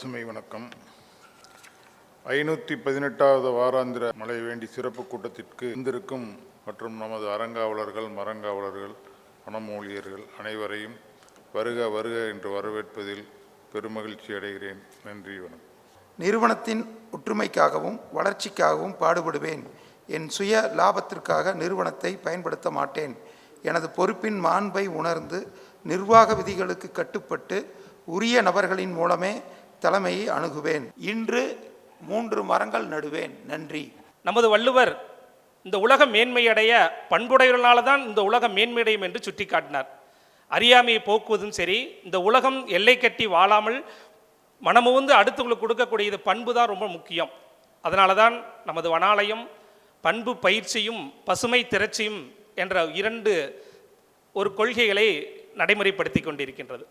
பசுமை வணக்கம். ஐநூற்றி பதினெட்டாவது வாராந்திர மழை வேண்டி சிறப்பு கூட்டத்திற்கு இருந்திருக்கும் மற்றும் நமது அறங்காவலர்கள் மரங்காவலர்கள் வனமூலியர்கள் அனைவரையும் வருக வருக என்று வரவேற்பதில் பெருமகிழ்ச்சி அடைகிறேன். நன்றி வணக்கம். நிறுவனத்தின் ஒற்றுமைக்காகவும் வளர்ச்சிக்காகவும் பாடுபடுவேன். என் சுய லாபத்திற்காக நிறுவனத்தை பயன்படுத்த மாட்டேன். எனது பொறுப்பின் மாண்பை உணர்ந்து நிர்வாக விதிகளுக்கு கட்டுப்பட்டு உரிய நபர்களின் மூலமே தலைமையை அணுகுவேன். இன்று மூன்று மரங்கள் நடுவேன். நன்றி. நமது வள்ளுவர் இந்த உலகம் மேன்மையடைய பண்புடையவர்களால் தான் இந்த உலகம் மேன்மையடையும் என்று சுட்டிக்காட்டினார். அறியாமையை போக்குவதும் சரி இந்த உலகம் எல்லை கட்டி வாழாமல் மனமுவந்து அடுத்தவங்களுக்கு கொடுக்கக்கூடிய இது பண்பு தான் ரொம்ப முக்கியம். அதனால தான் நமது வனாலயம் பண்பு பயிற்சியும் பசுமை திரட்சியும் என்ற இரண்டு ஒரு கொள்கைகளை நடைமுறைப்படுத்தி கொண்டிருக்கின்றது.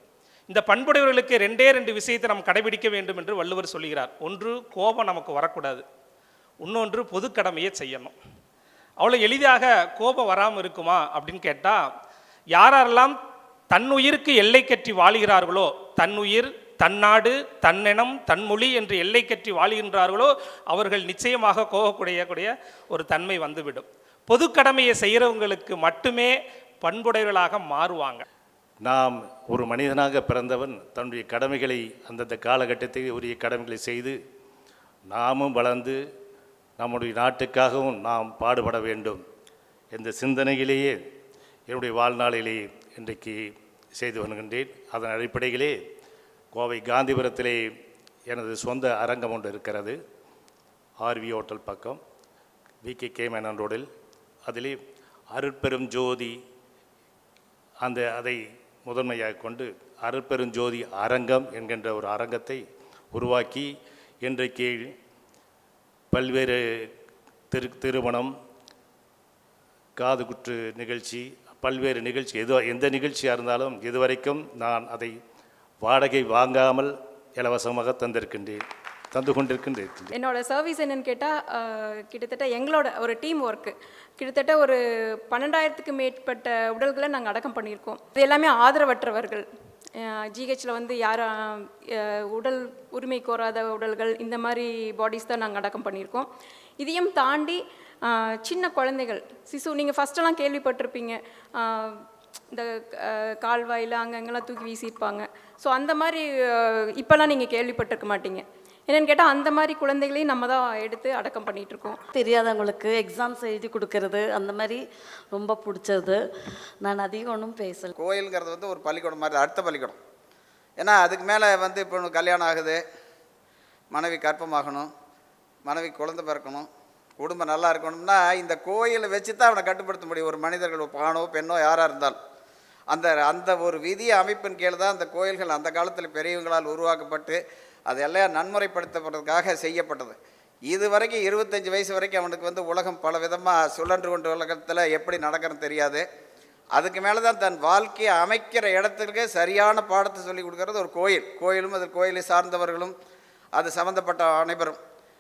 இந்த பண்புடையவர்களுக்கு ரெண்டே ரெண்டு விஷயத்தை நாம் கடைபிடிக்க வேண்டும் என்று வள்ளுவர் சொல்கிறார் ஒன்று கோபம் நமக்கு வரக்கூடாது. இன்னொன்று பொது கடமையை செய்யணும். அவ்வளோ எளிதாக கோபம் வராமல் இருக்குமா அப்படின்னு கேட்டால் யாரெல்லாம் தன்னுயிருக்கு எல்லை கற்றி வாழுகிறார்களோ தன்னுயிர் தன்னாடு தன்னினம் தன்மொழி என்று எல்லை கற்றி வாழுகின்றார்களோ அவர்கள் நிச்சயமாக கோபக்கூடிய ஒரு தன்மை வந்துவிடும். பொது கடமையை செய்கிறவங்களுக்கு மட்டுமே பண்புடையவர்களாக மாறுவாங்க. நாம் ஒரு மனிதனாக பிறந்தவன் தன்னுடைய கடமைகளை அந்தந்த காலகட்டத்தில் உரிய கடமைகளை செய்து நாமும் வளர்ந்து நம்முடைய நாட்டுக்காகவும் நாம் பாடுபட வேண்டும் இந்த சிந்தனையிலேயே என்னுடைய வாழ்நாளிலே இன்றைக்கு செய்து வருகின்றேன். அதன் அடிப்படையிலே கோவை காந்திபுரத்திலே எனது சொந்த அரங்கம் ஒன்று இருக்கிறது. ஆர்வி ஹோட்டல் பக்கம் விகே கே மேனன் ரோடில். அதிலே அருட்பெரும் ஜோதி அந்த அதை முதன்மையாக கொண்டு அருட்பெருஞ்சோதி அரங்கம் என்கின்ற ஒரு அரங்கத்தை உருவாக்கி இன்றைக்கு பல்வேறு திரு திருமணம் காதுகுற்று நிகழ்ச்சி பல்வேறு நிகழ்ச்சி எது எந்த நிகழ்ச்சியாக இருந்தாலும் இதுவரைக்கும் நான் அதை வாடகை வாங்காமல் இலவசமாக தந்திருக்கின்றேன். தந்து கொண்டிருக்கின்றேன் என்னோட சர்வீஸ் என்னன்னு கேட்டால் கிட்டத்தட்ட எங்களோட ஒரு டீம் ஒர்க்கு கிட்டத்தட்ட ஒரு பன்னெண்டாயிரத்துக்கு மேற்பட்ட உடல்களை நாங்கள் அடக்கம் பண்ணியிருக்கோம். இது எல்லாமே ஆதரவற்றவர்கள். ஜிஹெச்சில் வந்து யாரும் உடல் உரிமை கோராத உடல்கள் இந்த மாதிரி பாடிஸ் தான் நாங்கள் அடக்கம் பண்ணியிருக்கோம். இதையும் தாண்டி சின்ன குழந்தைகள் சிசு நீங்கள் ஃபஸ்ட்டெல்லாம் கேள்விப்பட்டிருப்பீங்க. இந்த கால்வாயில் அங்கங்கெல்லாம் தூக்கி வீசியிருப்பாங்க. ஸோ அந்த மாதிரி இப்போல்லாம் நீங்கள் கேள்விப்பட்டிருக்க மாட்டீங்க. என்னன்னு கேட்டால் அந்த மாதிரி குழந்தைகளையும் நம்ம தான் எடுத்து அடக்கம் பண்ணிட்டு இருக்கோம். தெரியாதவங்களுக்கு எக்ஸாம்ஸ் எழுதி கொடுக்கறது அந்த மாதிரி ரொம்ப பிடிச்சது. நான் அதிகம் ஒன்றும் பேசல. கோயிலுங்கிறது வந்து ஒரு பள்ளிக்கூடம் மாதிரி அடுத்த பள்ளிக்கூடம். ஏன்னா அதுக்கு மேலே வந்து இப்போ கல்யாணம் ஆகுது மனைவி கற்பமாகணும் மனைவி குழந்தை பிறக்கணும் குடும்பம் நல்லா இருக்கணும்னா இந்த கோயிலை வச்சு தான் அவனை கட்டுப்படுத்த முடியும். ஒரு மனிதர்கள் ஒரு ஆணோ பெண்ணோ யாராக இருந்தாலும். அந்த அந்த ஒரு விதி அமைப்பின் கீழ் தான் அந்த கோயில்கள் அந்த காலத்தில் பெரியவங்களால் உருவாக்கப்பட்டு அதெல்லாம் நன்முறைப்படுத்தப்படுறதுக்காக செய்யப்பட்டது. இது வரைக்கும் இருபத்தஞ்சி வயசு வரைக்கும் அவனுக்கு வந்து உலகம் பல விதமாக சுழன்று கொண்ட உலகத்தில் எப்படி நடக்கிறன்னு தெரியாது. அதுக்கு மேலே தான் தன் வாழ்க்கையை அமைக்கிற இடத்துக்கு சரியான பாடத்தை சொல்லி கொடுக்கறது ஒரு கோயில். கோயிலும் அது கோயிலை சார்ந்தவர்களும் அது சம்மந்தப்பட்ட அனைவரும்.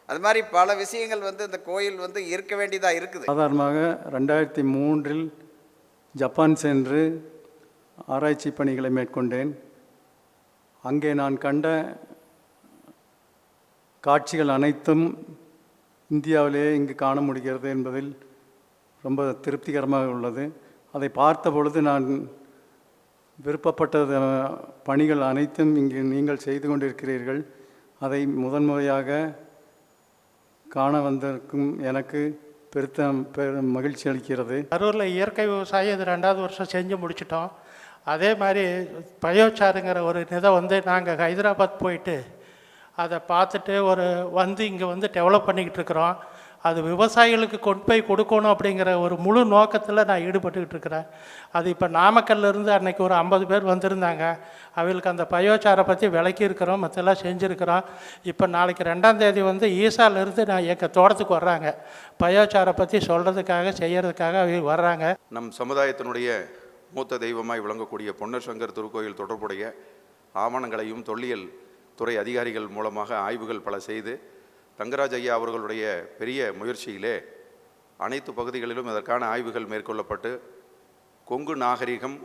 அது மாதிரி பல விஷயங்கள் வந்து இந்த கோயில் வந்து இருக்க வேண்டியதாக இருக்குது. சாதாரணமாக ரெண்டாயிரத்தி மூன்றில் ஜப்பான் சென்று ஆராய்ச்சி பணிகளை மேற்கொண்டேன். அங்கே நான் கண்ட காட்சிகள் அனைத்தும் இந்தியாவிலேயே இங்கு காண முடிகிறது என்பதில் ரொம்ப திருப்திகரமாக உள்ளது. அதை பார்த்த பொழுது நான் விருப்பப்பட்ட பணிகள் அனைத்தும் இங்கு நீங்கள் செய்து கொண்டிருக்கிறீர்கள். அதை முதன்முறையாக காண வந்திருக்கும் எனக்கு பெருத்த பெரும் மகிழ்ச்சி அளிக்கிறது. கரூரில் இயற்கை விவசாயம் இது ரெண்டாவது வருஷம் செஞ்சு முடிச்சிட்டோம். அதே மாதிரி பயோச்சாருங்கிற ஒரு இதை வந்து நாங்கள் ஹைதராபாத் போயிட்டு அதை பார்த்துட்டு ஒரு வந்து இங்கே வந்து டெவலப் பண்ணிக்கிட்டு இருக்கிறோம் அது விவசாயிகளுக்கு கொண்டு போய் கொடுக்கணும் அப்படிங்கிற ஒரு முழு நோக்கத்தில் நான் ஈடுபட்டுக்கிட்டு இருக்கிறேன். அது இப்போ நாமக்கல்லேருந்து அன்றைக்கி ஒரு ஐம்பது பேர் வந்திருந்தாங்க. அவங்களுக்கு அந்த பயோச்சாரை பற்றி விளக்கி இருக்கிறோம் மற்றெல்லாம் செஞ்சுருக்கிறோம். இப்போ நாளைக்கு ரெண்டாம் தேதி வந்து ஈசாலேருந்து நான் எங்கள் தோட்டத்துக்கு வர்றாங்க. பயோச்சாரை பற்றி சொல்கிறதுக்காக செய்கிறதுக்காக அவங்க வர்றாங்க. நம் சமுதாயத்தினுடைய மூத்த தெய்வமாய் விளங்கக்கூடிய பொன்னசங்கர் திருக்கோயில் தொடர்புடைய ஆவணங்களையும் தொல்லியல் துறை அதிகாரிகள் மூலமாக ஆய்வுகள் பல செய்து தங்கராஜ் ஐயா அவர்களுடைய பெரிய முயற்சியிலே அனைத்து பகுதிகளிலும் இதற்கான ஆய்வுகள் மேற்கொள்ளப்பட்டு கொங்கு நாகரிகம்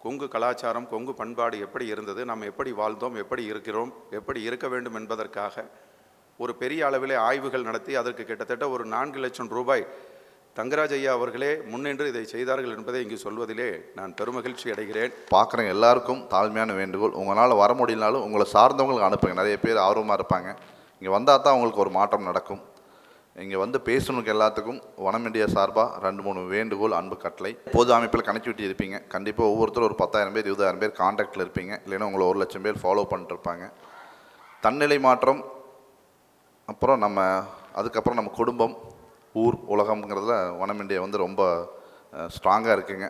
கொங்கு கலாச்சாரம் கொங்கு பண்பாடு எப்படி இருந்தது நாம் எப்படி வாழ்ந்தோம் எப்படி இருக்கிறோம் எப்படி இருக்க வேண்டும் என்பதற்காக ஒரு பெரிய அளவிலே ஆய்வுகள் நடத்தி அதற்கு கிட்டத்தட்ட ஒரு நான்கு லட்சம் ரூபாய் தங்கராஜ் ஐயா அவர்களே முன்னின்று இதை செய்தார்கள் என்பதை இங்கு சொல்வதிலே நான் பெருமகிழ்ச்சி அடைகிறேன். பார்க்குறேன் எல்லாருக்கும் தாழ்மையான வேண்டுகோள். உங்களால் வர முடியலனாலும் உங்களை சார்ந்தவங்களுக்கு அனுப்புங்க. நிறைய பேர் ஆர்வமாக இருப்பாங்க. இங்கே வந்தால் தான் உங்களுக்கு ஒரு மாற்றம் நடக்கும். இங்கே வந்து பேசணுக்கு எல்லாத்துக்கும் வனம் இந்தியா சார்பாக ரெண்டு மூணு வேண்டுகோள் அன்பு கட்டளை. பொது அமைப்பில் கனெக்டிவிட்டி இருப்பீங்க. கண்டிப்பாக ஒவ்வொருத்தரும் ஒரு பத்தாயிரம் பேர் இருபதாயிரம் பேர் காண்டாக்டில் இருப்பீங்க. இல்லைன்னா உங்களை ஒரு லட்சம் பேர் ஃபாலோ பண்ணிட்டு இருப்பாங்க. தன்னிலை மாற்றம் அப்புறம் நம்ம அதுக்கப்புறம் நம்ம குடும்பம் ஊர் உலகம்ங்கிறதுல வனம் இண்டியா வந்து ரொம்ப ஸ்ட்ராங்காக இருக்குங்க.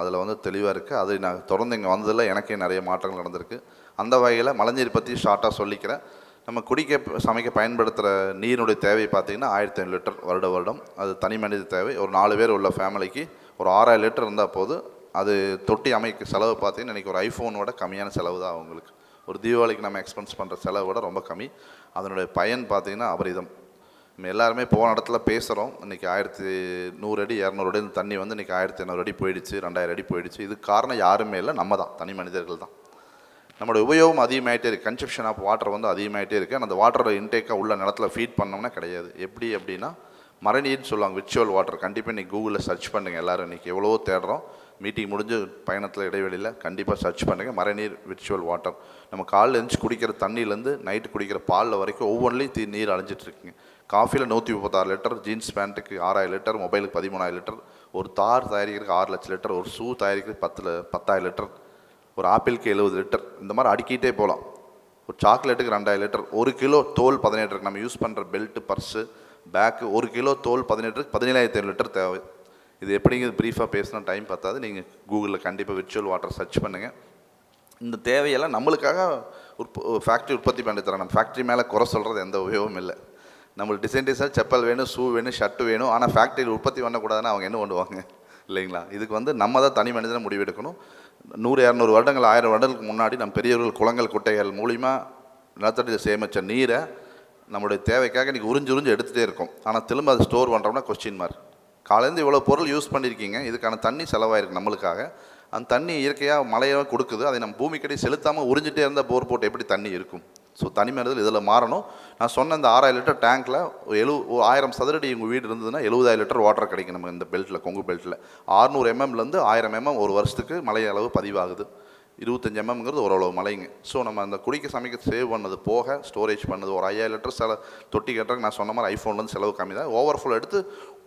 அதில் வந்து தெளிவாக இருக்குது அது நான் தொடர்ந்து இங்கே வந்ததில் எனக்கே நிறைய மாற்றங்கள் நடந்திருக்கு. அந்த வகையில் மழைநீர் பற்றி ஷார்ட்டாக சொல்லிக்கிறேன். நம்ம குடிக்க சமைக்க பயன்படுத்துகிற நீரினுடைய தேவை பார்த்திங்கன்னா ஆயிரத்தி ஐநூறு லிட்டர் வருட வருடம். அது தனி மனித தேவை. ஒரு நாலு பேர் உள்ள ஃபேமிலிக்கு ஒரு ஆறாயிரம் லிட்டர் இருந்தால் போது அது தொட்டி அமைக்க செலவு பார்த்தீங்கன்னா இன்றைக்கி ஒரு ஐஃபோனோட கம்மியான செலவு தான் அவங்களுக்கு. ஒரு தீபாவளிக்கு நம்ம எக்ஸ்பென்ஸ் பண்ணுற செலவை விட ரொம்ப கம்மி. அதனுடைய பயன் பார்த்திங்கன்னா அபரிதம். நம்ம எல்லாருமே போன இடத்துல பேசுகிறோம் இன்றைக்கி ஆயிரத்தி நூறு அடி இரநூறு அடி தண்ணி வந்து இன்றைக்கி ஆயிரத்தி இரநூறு அடி போயிடுச்சு ரெண்டாயிரம் அடி போயிடுச்சு. இதுக்கு காரணம் யாருமே இல்லை நம்ம தான் தனி மனிதர்கள் தான். நம்மளோட உபயோகம் அதிகமாகிட்டே இருக்குது கன்சப்ஷன் ஆஃப் வாட்டர் வந்து அதிகமாகிட்டே இருக்குது அந்த வாட்டரோட இன்டேக்காக உள்ள நிலத்துல ஃபீட் பண்ணோம்னா கிடையாது. எப்படி அப்படின்னா மரணின்னு சொல்லுவாங்க விர்ச்சுவல் வாட்டர் கண்டிப்பாக இன்றைக்கி கூகுளில் சர்ச் பண்ணுங்கள் எல்லோரும். இன்றைக்கி எவ்வளவோ தேடுறோம். மீட்டிங் முடிஞ்சு பயணத்தில் இடைவெளியில் கண்டிப்பாக சர்ச் பண்ணுங்கள் மறைநீர் விர்ச்சுவல் வாட்டர் நம்ம காலில் எழுந்து குடிக்கிற தண்ணியிலேருந்து நைட்டு குடிக்கிற பாலில் வரைக்கும் ஒவ்வொன்றிலையும் தீ நீர் அழிஞ்சிட்ருக்குங்க காஃபியில் நூற்றி முப்பத்தாறு லிட்டர் ஜீன்ஸ் பேண்ட்டுக்கு ஆறாயிரம் லிட்டர் மொபைலுக்கு பதிமூணாயிரம் லிட்டர் ஒரு தார் தயாரிக்கிறதுக்கு ஆறு லட்சம் லிட்டர் ஒரு ஷூ தயாரிக்கிறதுக்கு பத்தில் பத்தாயிரம் லிட்டர் ஒரு ஆப்பிளுக்கு எழுபது லிட்டர் இந்த மாதிரி அடுக்கிட்டே போகலாம். ஒரு சாக்லேட்டுக்கு ரெண்டாயிரம் லிட்டர் ஒரு கிலோ தோல் பதினெட்டு நம்ம யூஸ் பண்ணுற பெல்ட்டு பர்ஸு பேக்கு ஒரு கிலோ தோல் பதினெட்டுக்கு பதினேழாயிரத்தி லிட்டர் தேவை. இது எப்படிங்கிறது ப்ரீஃபாக பேசினா டைம் பார்த்தாது நீங்கள் கூகுளில் கண்டிப்பாக விர்ச்சுவல் வாட்டர் சர்ச் பண்ணுங்கள் இந்த தேவையெல்லாம் நம்மளுக்காக உற்ப ஃபேக்ட்ரி உற்பத்தி பண்ணி தரேன். நம்ம ஃபேக்ட்ரி மேலே குறை சொல்கிறது எந்த உபயோகமும் இல்லை. நம்மளுக்கு டிசைன் டிசைன் செப்பல் வேணும் ஷூ வேணும் ஷர்ட் வேணும். ஆனால் ஃபேக்ட்ரியில் உற்பத்தி பண்ணக்கூடாதுன்னு அவங்க என்ன பண்ணுவாங்க? இல்லைங்களா? இதுக்கு வந்து நம்ம தான் தனி மனிதனை முடிவெடுக்கணும். நூறு இரநூறு வருடங்கள் ஆயிரம் வருடங்களுக்கு முன்னாடி நம்ம பெரியவர்கள் குளங்கள் குட்டைகள் மூலிமா நிலத்தடியில் சேமித்த நீரை நம்மளுடைய தேவைக்காக இன்றைக்கி உறிஞ்சு உறிஞ்சு எடுத்துகிட்டே இருக்கும். ஆனால் திரும்ப அதை ஸ்டோர் பண்ணுறோம்னா கொஸ்டின் மார்க் காலேருந்து இவ்வளோ பொருள் யூஸ் பண்ணியிருக்கீங்க. இதுக்கான தண்ணி செலவாயிருக்கு நம்மளுக்காக. அந்த தண்ணி இயற்கையாக மழையாக கொடுக்குது. அதை நம்ம பூமிக்கடி செலுத்தாமல் உறிஞ்சிட்டே இருந்தால் போர் போட்டு எப்படி தண்ணி இருக்கும்? ஸோ தனி மனிதல் இதில் மாறணும்? நான் சொன்ன இந்த ஆறாயிரம் லிட்டர் டேங்க்கில் எழு ஆயிரம் சதுரடி உங்கள் வீடு இருந்ததுன்னா எழுபதாயிரம் லிட்டர் வாட்டர் கிடைக்கும் நம்ம இந்த பெல்ட்டில் கொங்கு பெல்ட்டில் ஆறுநூறு எம்எம்லேருந்து ஆயிரம் எம்எம் ஒரு வருஷத்துக்கு மழை அளவு பதிவாகுது. இருபத்தஞ்சி எம்எம்ங்கிறது ஓரளவு மழைங்க. ஸோ நம்ம அந்த குடிக்க சமைக்க சேவ் பண்ணது போக ஸ்டோரேஜ் பண்ணது ஒரு ஐயாயிரம் லிட்டர் செல தொட்டி கட்டுறதுக்கு நான் சொன்ன மாதிரி ஐஃபோன்லேருந்து செலவு கம்மி தான். ஓவர்ஃபுல் எடுத்து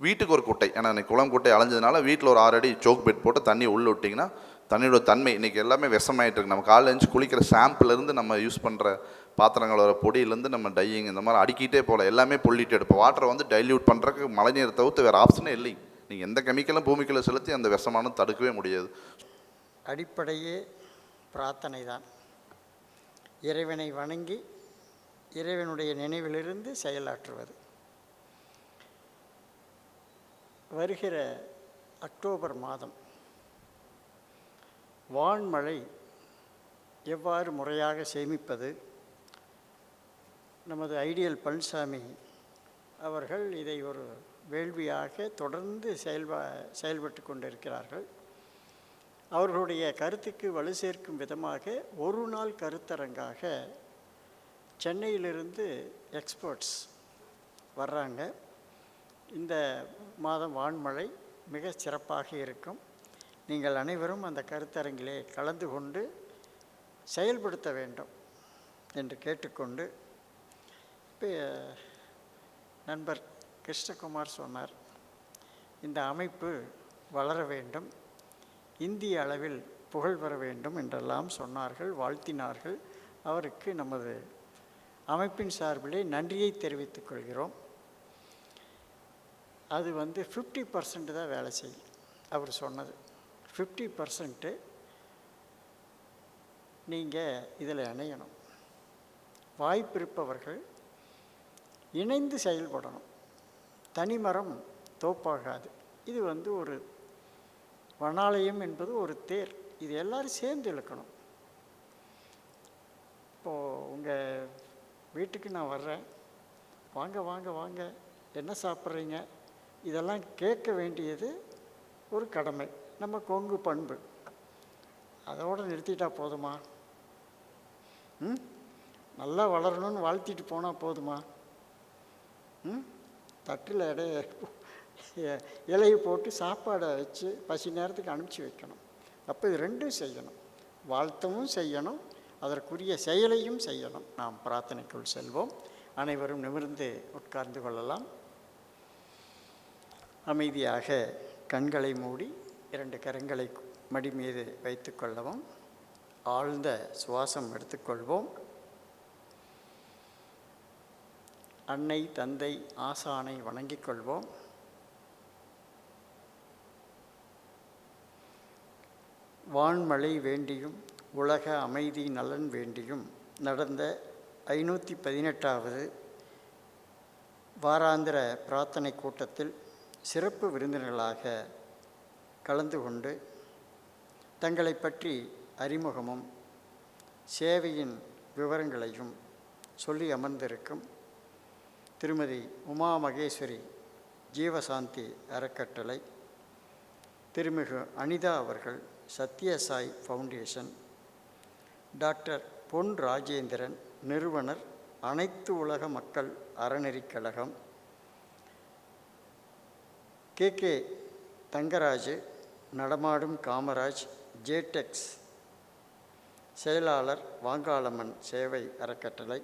வீட்டுக்கு ஒரு குட்டை ஏன்னா இன்னைக்கு குளம் குட்டை அலைஞ்சதுனால வீட்டில் ஒரு ஆறு அடி சோக் பெட் போட்டு தண்ணி உள்ளே விட்டிங்கன்னா தண்ணியோட தன்மை இன்றைக்கி எல்லாமே விஷமாயிட்டு இருக்கு நம்ம காலைல எழுந்து குளிக்கிற ஷாம்புலேருந்து நம்ம யூஸ் பண்ணுற பாத்திரங்களோட பொடியிலேருந்து நம்ம டையிங் இந்த மாதிரி அடிக்கிட்டே போகல எல்லாமே பொல்லிட்டு எடுப்போம் வாட்டரை வந்து டைல்யூட் பண்ணுறதுக்கு மழைநீரை தவிர்த்து வேறு ஆப்ஷனே இல்லை. நீங்கள் எந்த கெமிக்கலும் பூமிக்குள்ளே செலுத்தி அந்த விஷமானது தடுக்கவே முடியாது. அடிப்படையே பிரார்த்தனை தான். இறைவனை வணங்கி இறைவனுடைய நினைவிலிருந்து செயலாற்றுவது. வருகிற அக்டோபர் மாதம் வான்மழை எவ்வாறு முறையாக சேமிப்பது? நமது ஐடியல் பழனிசாமி அவர்கள் இதை ஒரு வேள்வியாக தொடர்ந்து செயல்பா செயல்பட்டு கொண்டிருக்கிறார்கள். அவர்களுடைய கருத்துக்கு வலு சேர்க்கும் விதமாக ஒரு நாள் கருத்தரங்காக சென்னையிலிருந்து எக்ஸ்பர்ட்ஸ் வர்றாங்க. இந்த மாதம் வான்மழை மிக சிறப்பாக இருக்கும். நீங்கள் அனைவரும் அந்த கருத்தரங்கிலே கலந்து கொண்டு செயல்படுத்த வேண்டும் என்று கேட்டுக்கொண்டு இப்போ நண்பர் கிருஷ்ணகுமார் சொன்னார் இந்த அமைப்பு வளர வேண்டும் இந்திய அளவில் புகழ் பெற வேண்டும் என்றெல்லாம் சொன்னார்கள் வாழ்த்தினார்கள். அவருக்கு நமது அமைப்பின் சார்பிலே நன்றியை தெரிவித்துக் கொள்கிறோம். அது வந்து ஃபிஃப்டி பர்சன்ட் தான் வேலை செய்யும் அவர் சொன்னது. ஃபிஃப்டி பர்சன்ட்டு நீங்கள் இதில் இணையணும். வாய்ப்பிருப்பவர்கள் இணைந்து செயல்படணும். தனிமரம் தோப்பாகாது. இது வந்து ஒரு வனாலயம் என்பது ஒரு தேர். இது எல்லோரும் சேர்ந்து இழுக்கணும். இப்போது உங்கள் வீட்டுக்கு நான் வர்றேன். வாங்க வாங்க வாங்க. என்ன சாப்பிட்றீங்க? இதெல்லாம் கேட்க வேண்டியது ஒரு கடமை. நம்ம கொங்கு பண்பு. அதோடு நிறுத்திட்டா போதுமா? ம்? நல்லா வளரணும்னு வாழ்த்திட்டு போனால் போதுமா? ம்? தட்டில் இடைய இலையை போட்டு சாப்பாடை வச்சு பசி நேரத்துக்கு அனுப்பிச்சி வைக்கணும். அப்போ இது ரெண்டும் செய்யணும். வாழ்த்தவும் செய்யணும். அதற்குரிய செயலையும் செய்யணும். நாம் பிரார்த்தனைக்குள் செல்வோம். அனைவரும் நிமிர்ந்து உட்கார்ந்து கொள்ளலாம். அமைதியாக கண்களை மூடி இரண்டு கரங்களை மடி மீது வைத்து கொள்ளவும் ஆழ்ந்த சுவாசம் எடுத்துக்கொள்வோம் அன்னை தந்தை ஆசானை வணங்கிக் கொள்வோம். வான்மழை வேண்டியும் உலக அமைதி நலன் வேண்டியும் நடந்த ஐநூற்றி பதினெட்டாவது வாராந்திர பிரார்த்தனை கூட்டத்தில் சிறப்பு விருந்தினர்களாக கலந்து கொண்டு தங்களை பற்றி அறிமுகமும் சேவையின் விவரங்களையும் சொல்லி அமர்ந்திருக்கும் திருமதி உமா மகேஸ்வரி ஜீவசாந்தி அறக்கட்டளை திருமிகு அனிதா அவர்கள் சத்யசாய் ஃபவுண்டேஷன் டாக்டர் பொன் ராஜேந்திரன் நிறுவனர் அனைத்து உலக மக்கள் அறநெறிக்கழகம் கே கே தங்கராஜு நடமாடும் காமராஜ் ஜேடெக்ஸ் செயலாளர் வாங்காளம்மன் சேவை அறக்கட்டளை.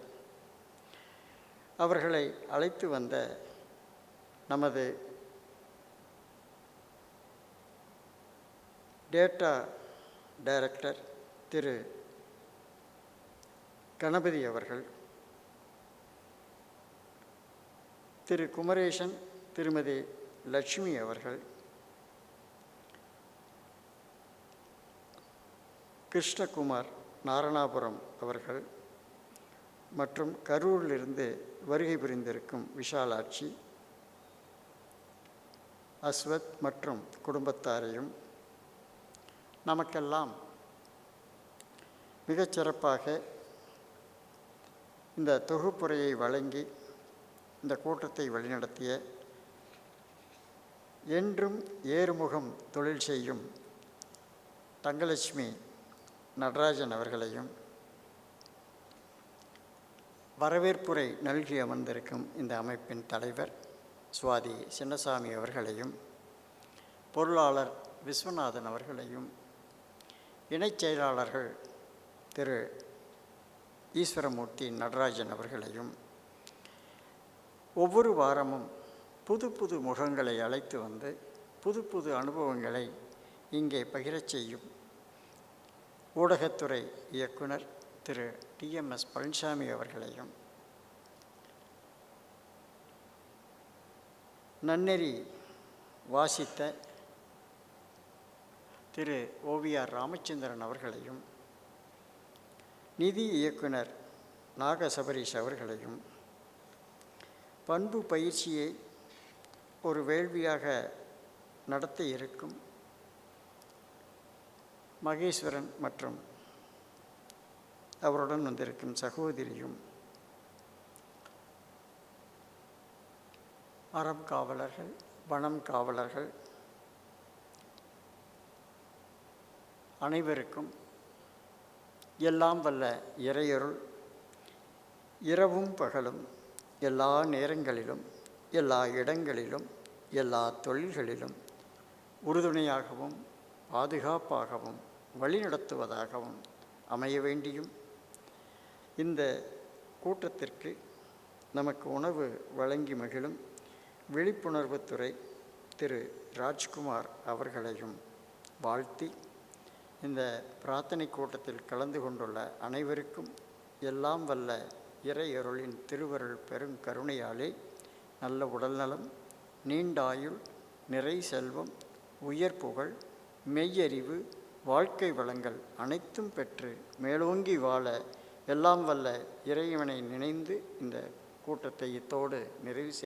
அவர்களை அழைத்து வந்த நமது டேட்டா டைரக்டர் திரு கணபதி அவர்கள் திரு குமரேசன் திருமதி லட்சுமி அவர்கள் கிருஷ்ணகுமார் நாரணாபுரம் அவர்கள் மற்றும் கரூரிலிருந்து வருகை புரிந்திருக்கும் விஷாலாட்சி அஸ்வத் மற்றும் குடும்பத்தாரையும் நமக்கெல்லாம் மிகச்சிறப்பாக இந்த தொகுப்புரையை வழங்கி இந்த கூட்டத்தை வழிநடத்திய என்றும் ஏறுமுகம் தொழில் செய்யும் தங்கலட்சுமி நடராஜன் அவர்களையும் வரவேற்புரை நல்கி அமர்ந்திருக்கும் இந்த அமைப்பின் தலைவர் சுவாதி சின்னசாமி அவர்களையும் பொருளாளர் விஸ்வநாதன் அவர்களையும் இணைச் செயலாளர்கள் திரு ஈஸ்வரமூர்த்தி நடராஜன் அவர்களையும் ஒவ்வொரு வாரமும் புது புது முகங்களை அழைத்து வந்து புது புது அனுபவங்களை இங்கே பகிரச் செய்யும் ஊடகத்துறை இயக்குனர் திரு டிஎம்எஸ் பழனிசாமி அவர்களையும். நன்னெறி வாசித்த திரு ஓவிஆர் ராமச்சந்திரன் அவர்களையும் நிதி இயக்குனர் நாகசபரீஷ் அவர்களையும் பண்பு பயிற்சியை ஒரு வேள்வியாக நடத்த இருக்கும் மகேஸ்வரன் மற்றும் அவருடன் வந்திருக்கும் சகோதரியும் அறம் காவலர்கள் வனம் காவலர்கள் அனைவருக்கும் எல்லாம் வல்ல இறையருள். இரவும் பகலும் எல்லா நேரங்களிலும் எல்லா இடங்களிலும் எல்லா தொழில்களிலும் உறுதுணையாகவும் பாதுகாப்பாகவும் வழிநடத்துவதாகவும் அமைய வேண்டியும். இந்த கூட்டத்திற்கு நமக்கு உணவு வழங்கி மகிழும் விழிப்புணர்வுத்துறை திரு ராஜ்குமார் அவர்களையும் வாழ்த்தி இந்த பிரார்த்தனை கூட்டத்தில் கலந்து கொண்டுள்ள அனைவருக்கும் எல்லாம் வல்ல இறையருளின் திருவருள் பெரும் கருணையாலே நல்ல உடல்நலம் நீண்டாயுள் நிறை செல்வம் உயர் புகழ் மெய்யறிவு வாழ்க்கை வளங்கள் அனைத்தும் பெற்று மேலோங்கி வாழ எல்லாம் வல்ல இறைவனை நினைந்து இந்த கூட்டத்தை இத்தோடு நிறைவு செய்